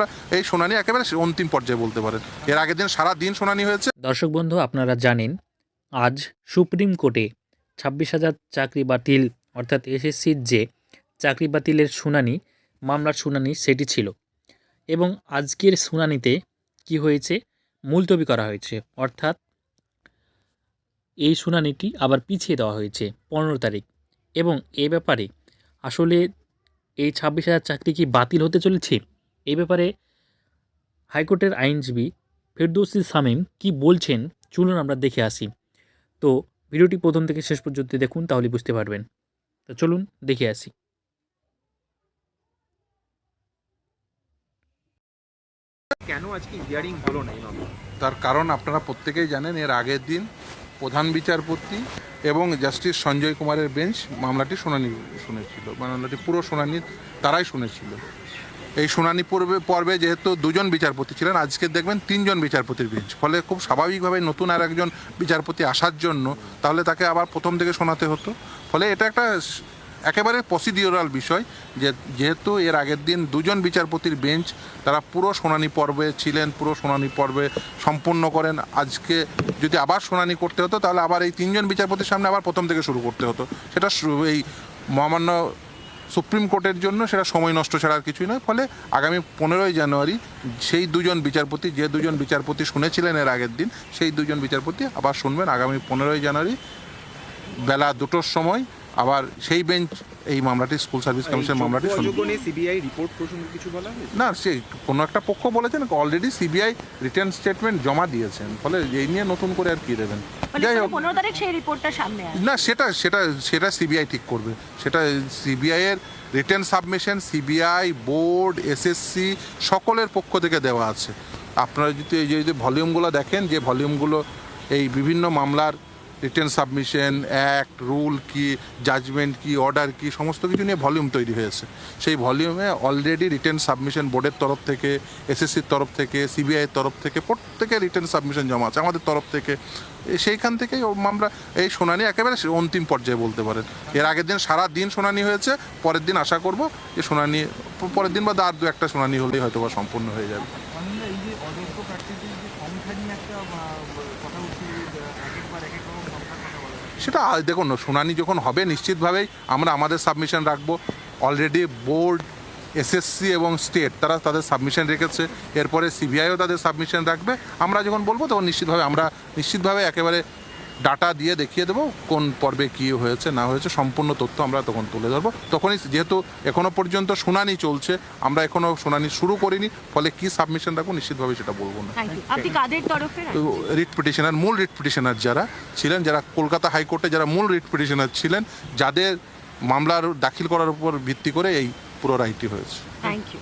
মামলা এই শুনানি একেবারে অন্তিম পর্যায়ে বলতে পারেন। এর আগের দিন সারা দিন শুনানি হয়েছে। দর্শক বন্ধু, আপনারা জানেন, আজ সুপ্রিম কোর্টে ছাব্বিশ হাজার চাকরি বাতিল, অর্থাৎ এসএসসির যে চাকরি বাতিলের শুনানি, মামলার শুনানি, সেটি ছিল। এবং আজকের শুনানিতে কি হয়েছে, মুলতবি করা হয়েছে। অর্থাৎ এই শুনানিটি আবার পিছিয়ে দেওয়া হয়েছে পনেরো তারিখ। এবং এ ব্যাপারে আসলে এই ছাব্বিশ হাজার চাকরি কি বাতিল হতে চলেছে? ব্যাপারে হাইকোর্টের আইনজীবী ফেরদৌসি সামিম কি বলছেন চলুন আমরা দেখে আসি। তো ভিডিওটি প্রথম থেকে শেষ পর্যন্ত দেখুন তাহলে বুঝতে পারবেন। তো চলুন দেখে আসি। কেন আজকে হিয়ারিং হলো না তার কারণ আপনারা প্রত্যেকেই জানেন এর আগের দিন প্রধান বিচারপতি এবং জাস্টিস সঞ্জয় কুমারের বেঞ্চ মামলাটি শুনানি শুনেছিল মামলাটি পুরো শুনানি তারাই শুনেছিল। এই শুনানি পর্বে পর্বে যেহেতু দুজন বিচারপতি ছিলেন, আজকে দেখবেন তিনজন বিচারপতির বেঞ্চ। ফলে খুব স্বাভাবিকভাবে নতুন আর একজন বিচারপতি আসার জন্য তাহলে তাকে আবার প্রথম থেকে শোনাতে হতো। ফলে এটা একটা একেবারে প্রসিডিওরাল বিষয় যে যেহেতু এর আগের দিন দুজন বিচারপতির বেঞ্চ তারা পুরো শুনানি পর্বে ছিলেন, পুরো শুনানি পর্বে সম্পূর্ণ করেন। আজকে যদি আবার শুনানি করতে হতো তাহলে আবার এই তিনজন বিচারপতির সামনে আবার প্রথম থেকে শুরু করতে হতো। সেটা এই মহামান্য সুপ্রিম কোর্টের জন্য সেটা সময় নষ্ট ছাড়া কিছুই নয়। ফলে আগামী পনেরোই জানুয়ারি সেই দুজন বিচারপতি, যে দুজন বিচারপতি শুনেছিলেন এর আগের দিন, সেই দুজন বিচারপতি আবার শুনবেন আগামী পনেরোই জানুয়ারি বেলা দুটোর সময়। আবার সেই বেঞ্চ এই মামলাটি স্কুল সার্ভিস কমিশন মামলাটি সিবিআই রিপোর্ট প্রসঙ্গে কিছু বলা হয়েছে? না সে কোনো একটা পক্ষ বলেছেন অলরেডি সিবিআই রিটার্ন স্টেটমেন্ট জমা দিয়েছেন ফলে এই নিয়ে নতুন করে আর কি দেবেন? মানে যাই হোক। তারিখ সেই রিপোর্টটা সামনে আসবে। না সেটা সেটা সেটা সিবিআই ঠিক করবে। সেটা সিবিআই এর return submission CBI board SSC সকলের পক্ষ থেকে দেওয়া আছে। আপনারা যদি এই যে যদি ভলিউমগুলো দেখেন যে ভলিউমগুলো এই বিভিন্ন মামলার রিটার্ন সাবমিশন অ্যাক্ট রুল কি জাজমেন্ট কি অর্ডার কি, সমস্ত কিছু নিয়ে ভলিউম তৈরি হয়েছে। সেই ভলিউমে অলরেডি রিটার্ন সাবমিশন বোর্ডের তরফ থেকে এসএসসির তরফ থেকে সিবিআইয়ের তরফ থেকে, প্রত্যেকে রিটার্ন সাবমিশন জমা আছে, আমাদের তরফ থেকে। সেইখান থেকেই আমরা এই শুনানি একেবারে অন্তিম পর্যায়ে বলতে পারেন। এর আগের দিন সারা দিন শুনানি হয়েছে, পরের দিন আশা করব যে শুনানি, পরের দিন বা আর দু একটা শুনানি হলেই হয়তো বা সম্পূর্ণ হয়ে যাবে অনিন্দা এই যে অযোগ্য প্রার্থীদের যে সংখ্যা সেটা দেখুন, শুনানি যখন হবে, নিশ্চিতভাবেই আমরা আমাদের সাবমিশন রাখব। অলরেডি বোর্ড এসএসসি এবং স্টেট তারা তাদের সাবমিশন রেখেছে। এরপরে সিবিআইও তাদের সাবমিশন রাখবে। আমরা যখন বলব, তখন নিশ্চিতভাবে আমরা, নিশ্চিতভাবে একেবারে ডাটা দিয়ে দেখিয়ে দেবো কোন পর্বে কী হয়েছে না হয়েছে সম্পূর্ণ তথ্য আমরা তখন তুলে ধরবো। তখনই যেহেতু এখনও পর্যন্ত শুনানি চলছে আমরা এখনও শুনানি শুরু করিনি ফলে কি সাবমিশন রাখব নিশ্চিতভাবে সেটা বলব না। থ্যাংক ইউ আপনি কাদের তরফে রিট পিটিশনার মূল রিট পিটিশনার যারা ছিলেন যারা কলকাতা হাইকোর্টে যারা মূল রিট পিটিশনার ছিলেন যাদের মামলার দাখিল করার উপর ভিত্তি করে এই পুরো রায়টি হয়েছে। Thank you